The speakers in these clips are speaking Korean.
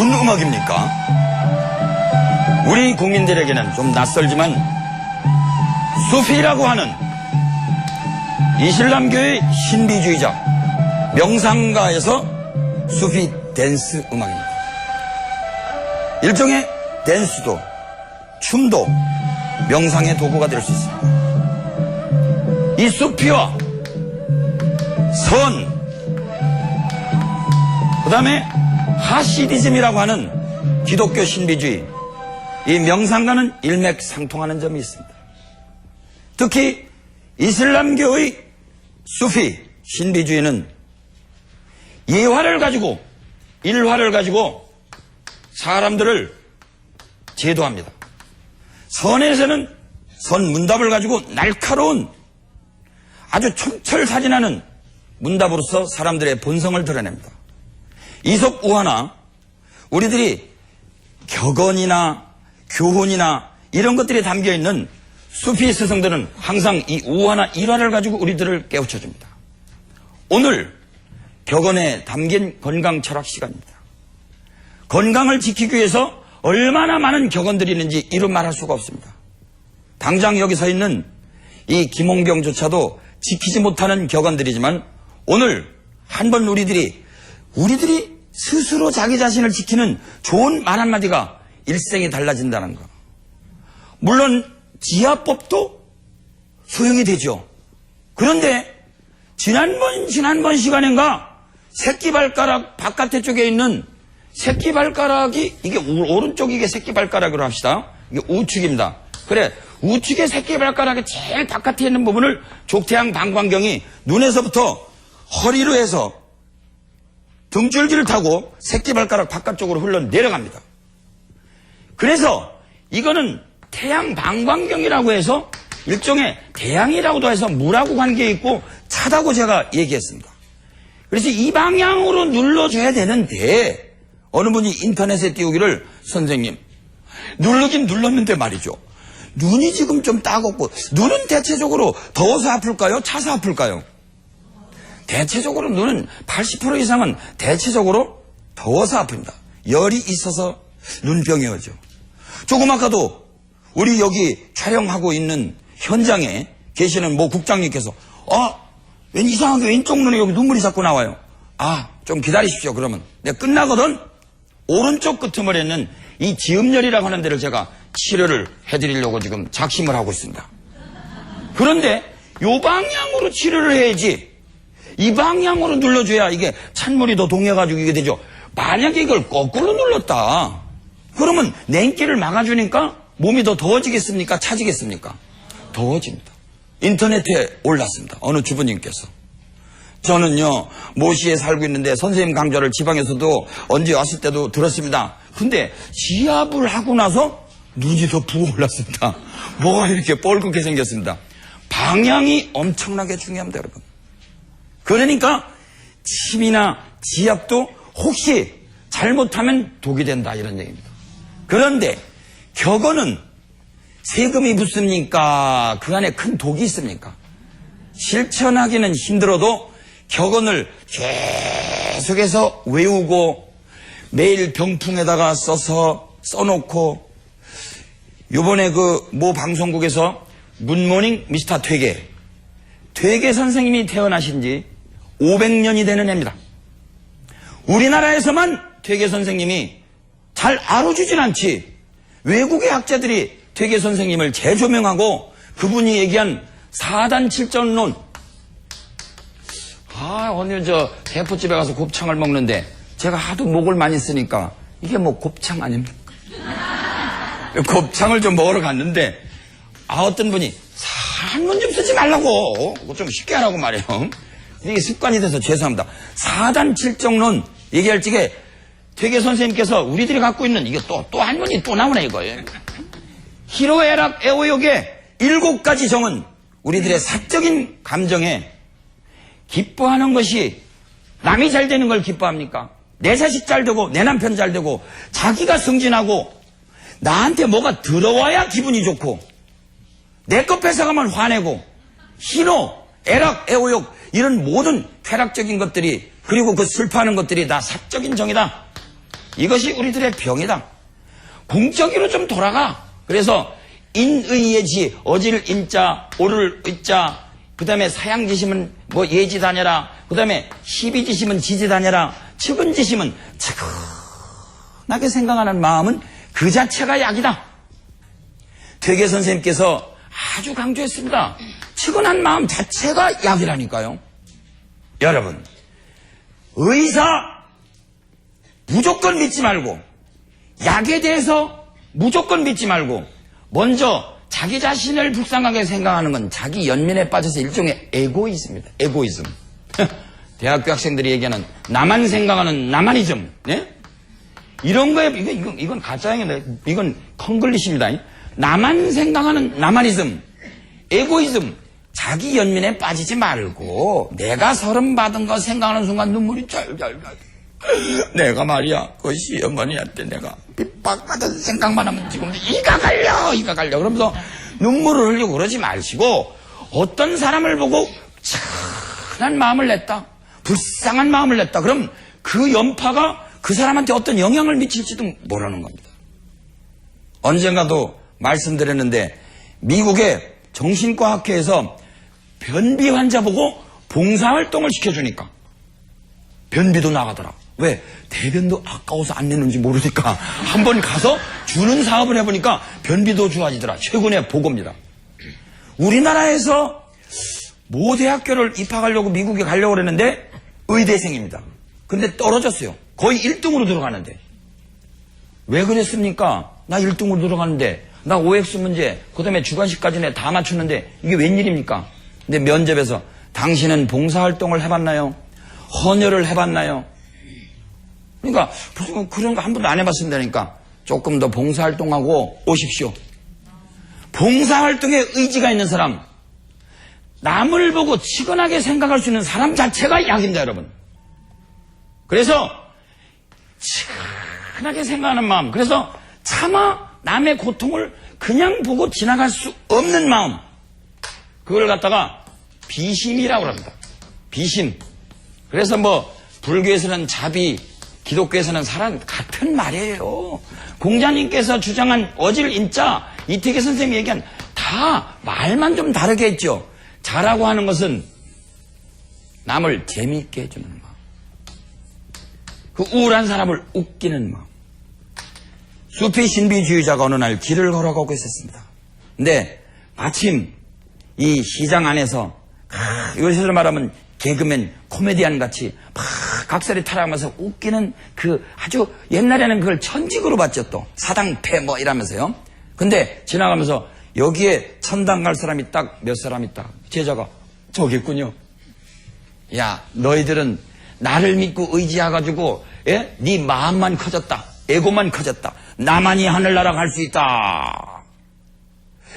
무슨 음악입니까? 우리 국민들에게는 좀 낯설지만 수피라고 하는 이슬람교의 신비주의자 명상가에서 수피 댄스 음악입니다. 일종의 댄스도 춤도 명상의 도구가 될 수 있습니다. 이 수피와 선, 그 다음에 하시디즘이라고 하는 기독교 신비주의, 이 명상과는 일맥상통하는 점이 있습니다. 특히 이슬람교의 수피, 신비주의는 예화를 가지고, 일화를 가지고 사람들을 제도합니다. 선에서는 선 문답을 가지고 날카로운 아주 촌철살인하는 문답으로서 사람들의 본성을 드러냅니다. 이속 우화나 우리들이 격언이나 교훈이나 이런 것들이 담겨 있는 수피 스승들은 항상 이 우화나 일화를 가지고 우리들을 깨우쳐 줍니다. 오늘 격언에 담긴 건강 철학 시간입니다. 건강을 지키기 위해서 얼마나 많은 격언들이 있는지 이루 말할 수가 없습니다. 당장 여기 서 있는 이 김홍경조차도 지키지 못하는 격언들이지만 오늘 한 번 우리들이 우리들이 스스로 자기 자신을 지키는 좋은 말 한마디가 일생이 달라진다는 거. 물론 지하법도 소용이 되죠. 그런데 지난번 지난번 시간인가 새끼 발가락 바깥에 쪽에 있는 새끼 발가락이 이게 오- 오른쪽 이게 새끼 발가락으로 합시다. 이게 우측입니다. 그래 우측의 새끼 발가락의 제일 바깥에 있는 부분을 족태양 방광경이 눈에서부터 허리로 해서 등줄기를 타고 새끼발가락 바깥쪽으로 흘러 내려갑니다. 그래서 이거는 태양 방광경이라고 해서 일종의 태양이라고도 해서 물하고 관계 있고 차다고 제가 얘기했습니다. 그래서 이 방향으로 눌러줘야 되는데 어느 분이 인터넷에 띄우기를 선생님 누르긴 눌렀는데 말이죠. 눈이 지금 좀 따갑고 눈은 대체적으로 더워서 아플까요? 차서 아플까요? 대체적으로 눈은 80% 이상은 대체적으로 더워서 아픕니다. 열이 있어서 눈병이 오죠. 조금 아까도 우리 여기 촬영하고 있는 현장에 계시는 모 국장님께서 아, 왠 이상하게 왼쪽 눈에 여기 눈물이 자꾸 나와요. 아, 좀 기다리십시오. 그러면 내가 끝나거든 오른쪽 끄트머리에 있는 이 지음열이라고 하는 데를 제가 치료를 해드리려고 지금 작심을 하고 있습니다. 그런데 요 방향으로 치료를 해야지 이 방향으로 눌러줘야 이게 찬물이 더 동해가지고 이게 되죠. 만약에 이걸 거꾸로 눌렀다. 그러면 냉기를 막아주니까 몸이 더 더워지겠습니까? 차지겠습니까? 더워집니다. 인터넷에 올랐습니다. 어느 주부님께서. 저는요, 모시에 살고 있는데 선생님 강좌를 지방에서도 언제 왔을 때도 들었습니다. 근데 지압을 하고 나서 눈이 더 부어 올랐습니다. 뭐가 이렇게 뻘겋게 생겼습니다. 방향이 엄청나게 중요합니다, 여러분. 그러니까 침이나 지압도 혹시 잘못하면 독이 된다 이런 얘기입니다. 그런데 격언은 세금이 붙습니까? 그 안에 큰 독이 있습니까? 실천하기는 힘들어도 격언을 계속해서 외우고 매일 병풍에다가 써서 써놓고 요번에 그 모 방송국에서 문모닝 미스터 퇴계 퇴계 선생님이 태어나신 지 500년이 되는 해입니다. 우리나라에서만 퇴계 선생님이 잘 알아주진 않지. 외국의 학자들이 퇴계 선생님을 재조명하고 그분이 얘기한 사단 칠전론. 아, 오늘 저 대포집에 가서 곱창을 먹는데 제가 하도 목을 많이 쓰니까 이게 뭐 곱창 아닙니까? 곱창을 좀 먹으러 갔는데 아 어떤 분이 산문 좀 쓰지 말라고 좀 쉽게 하라고 말이에요. 이게 습관이 돼서 죄송합니다. 사단 칠정론 얘기할 적에 퇴계 선생님께서 우리들이 갖고 있는 이게 또 또 한문이 또 나오네 이거예요. 히로에락 에오욕의 일곱 가지 정은 우리들의 사적인 감정에 기뻐하는 것이 남이 잘 되는 걸 기뻐합니까? 내 자식 잘 되고 내 남편 잘 되고 자기가 승진하고 나한테 뭐가 들어와야 기분이 좋고 내 것 뺏어가면 화내고 희노 애락, 애호욕 이런 모든 쾌락적인 것들이 그리고 그 슬퍼하는 것들이 다 사적인 정이다. 이것이 우리들의 병이다. 공적으로 좀 돌아가. 그래서 인의예지 어질 인자 오를 의자 그 다음에 사양지심은 뭐 예지 다녀라 그 다음에 시비지심은 지지 다녀라 측은지심은 차분하게 생각하는 마음은 그 자체가 약이다. 퇴계 선생님께서 아주 강조했습니다. 측은한 마음 자체가 약이라니까요. 여러분, 의사 무조건 믿지 말고, 약에 대해서 무조건 믿지 말고, 먼저 자기 자신을 불쌍하게 생각하는 건 자기 연민에 빠져서 일종의 에고이즘입니다. 에고이즘. 대학교 학생들이 얘기하는 나만 생각하는 나만이즘. 네? 이런 거에 이건 이건, 가짜예요. 이건 콩글리시입니다. 나만 생각하는 나만이즘, 에고이즘. 자기 연민에 빠지지 말고 내가 서름 받은 거 생각하는 순간 눈물이 짤짤짤. 내가 말이야 그 시어머니한테 내가 핍박받은 생각만 하면 지금 이가 갈려 이가 갈려 그러면서 눈물을 흘리고 그러지 마시고 어떤 사람을 보고 찬한 마음을 냈다 불쌍한 마음을 냈다 그럼 그 연파가 그 사람한테 어떤 영향을 미칠지도 모르는 겁니다 언젠가도 말씀드렸는데 미국의 정신과 학회에서 변비 환자 보고 봉사활동을 시켜주니까 변비도 나가더라. 왜? 대변도 아까워서 안 내는지 모르니까 한 번 가서 주는 사업을 해보니까 변비도 좋아지더라. 최근의 보고입니다. 우리나라에서 모 대학교를 입학하려고 미국에 가려고 그랬는데 의대생입니다. 근데 떨어졌어요. 거의 1등으로 들어가는데. 왜 그랬습니까? 나 1등으로 들어가는데 나 OX 문제 그 다음에 주관식 까지 다 맞췄는데 이게 웬일입니까? 근데 면접에서 당신은 봉사활동을 해봤나요? 헌혈을 해봤나요? 그러니까 그런 거 한 번도 안 해봤습니다니까 조금 더 봉사활동하고 오십시오. 봉사활동에 의지가 있는 사람, 남을 보고 치근하게 생각할 수 있는 사람 자체가 약입니다, 여러분. 그래서 치근하게 생각하는 마음, 그래서 차마 남의 고통을 그냥 보고 지나갈 수 없는 마음, 그걸 갖다가 비심이라고 합니다. 비심. 그래서 뭐 불교에서는 자비, 기독교에서는 사랑 같은 말이에요. 공자님께서 주장한 어질 인자, 이태계 선생님이 얘기한 다 말만 좀 다르게 했죠. 자라고 하는 것은 남을 재미있게 해주는 마음. 그 우울한 사람을 웃기는 마음. 수피 신비주의자가 어느 날 길을 걸어가고 있었습니다. 근데 마침 이 시장 안에서 아, 이것을 말하면 개그맨, 코미디언 같이 막 각설이 타락하면서 웃기는 그 아주 옛날에는 그걸 천직으로 봤죠 또 사당패 뭐 이러면서요. 근데 지나가면서 여기에 천당 갈 사람이 딱 몇 사람 있다. 제자가 저기 있군요. 야 너희들은 나를 믿고 의지해가지고 예? 네 마음만 커졌다. 에고만 커졌다. 나만이 하늘나라 갈 수 있다.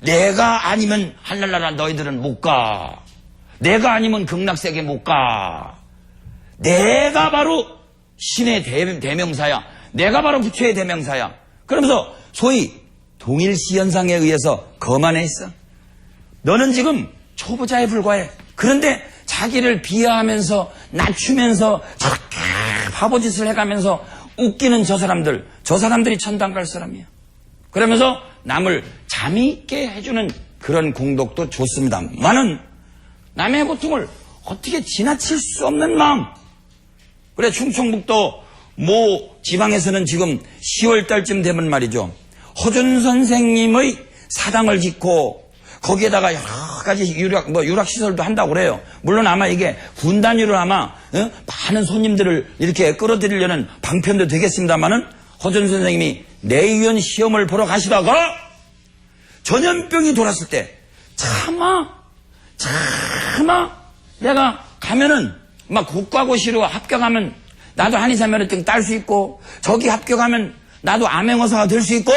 내가 아니면 하늘나라 너희들은 못 가. 내가 아니면 극락세계 못 가. 내가 바로 신의 대, 명사야 내가 바로 부처의 대명사야. 그러면서 소위 동일시 현상에 의해서 거만해 있어. 너는 지금 초보자에 불과해. 그런데 자기를 비하하면서 낮추면서 바보짓을 해가면서 웃기는 저 사람들, 저 사람들이 천당 갈 사람이야. 그러면서 남을 잠이 있게 해주는 그런 공덕도 좋습니다. 많은 남의 고통을 어떻게 지나칠 수 없는 마음. 그래 충청북도 모 지방에서는 지금 10월 달쯤 되면 말이죠. 허준 선생님의 사당을 짓고 거기에다가 여러 가지 유락 뭐 유락 시설도 한다고 그래요. 물론 아마 이게 군 단위로 아마 어? 많은 손님들을 이렇게 끌어들이려는 방편도 되겠습니다만은 허준 선생님이 내의원 시험을 보러 가시다가 전염병이 돌았을 때 차마 차마 내가 가면은 막 국가고시로 합격하면 나도 한의사 면허증 딸 수 있고 저기 합격하면 나도 암행어사가 될 수 있고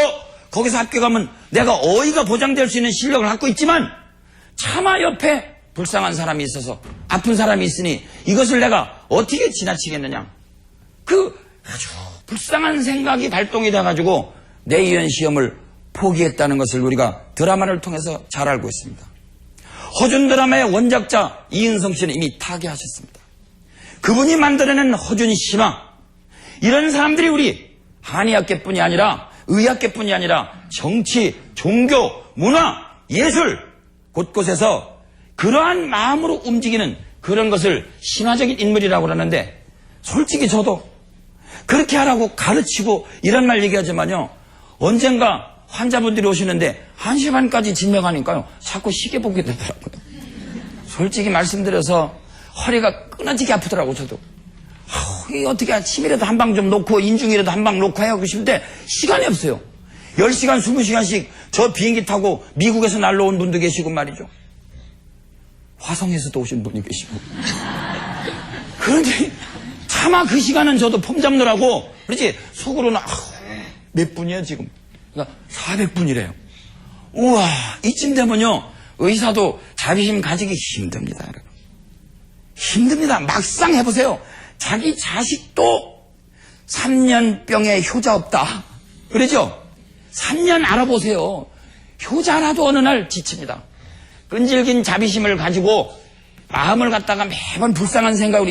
거기서 합격하면 내가 어이가 보장될 수 있는 실력을 갖고 있지만 차마 옆에 불쌍한 사람이 있어서 아픈 사람이 있으니 이것을 내가 어떻게 지나치겠느냐 그 아주 불쌍한 생각이 발동이 돼가지고 내의원 시험을 포기했다는 것을 우리가 드라마를 통해서 잘 알고 있습니다. 허준 드라마의 원작자 이은성 씨는 이미 타계하셨습니다. 그분이 만들어낸 허준 씨망 이런 사람들이 우리 한의학계뿐이 아니라 의학계뿐이 아니라 정치, 종교, 문화, 예술 곳곳에서 그러한 마음으로 움직이는 그런 것을 신화적인 인물이라고 하는데 솔직히 저도 그렇게 하라고 가르치고 이런 말 얘기하지만요. 언젠가 환자분들이 오시는데 한시 반까지 진행하니까요. 자꾸 시계 보게 되더라고요. 솔직히 말씀드려서 허리가 끊어지게 아프더라고 저도. 아우, 어떻게 침이라도 한 방 좀 놓고 인중이라도 한 방 놓고 해야 하고 싶은데 시간이 없어요. 10시간 20시간씩 저 비행기 타고 미국에서 날라온 분도 계시고 말이죠. 화성에서도 오신 분이 계시고. 그런데 차마 그 시간은 저도 폼 잡느라고 그렇지 속으로는 아우, 몇 분이야 지금? 그러니까 400분이래요. 우와 이쯤 되면요 의사도 자비심 가지기 힘듭니다 힘듭니다. 막상 해보세요. 자기 자식도 3년 병에 효자 없다. 그러죠 3년 알아보세요. 효자라도 어느 날 지칩니다. 끈질긴 자비심을 가지고 마음을 갖다가 매번 불쌍한 생각으로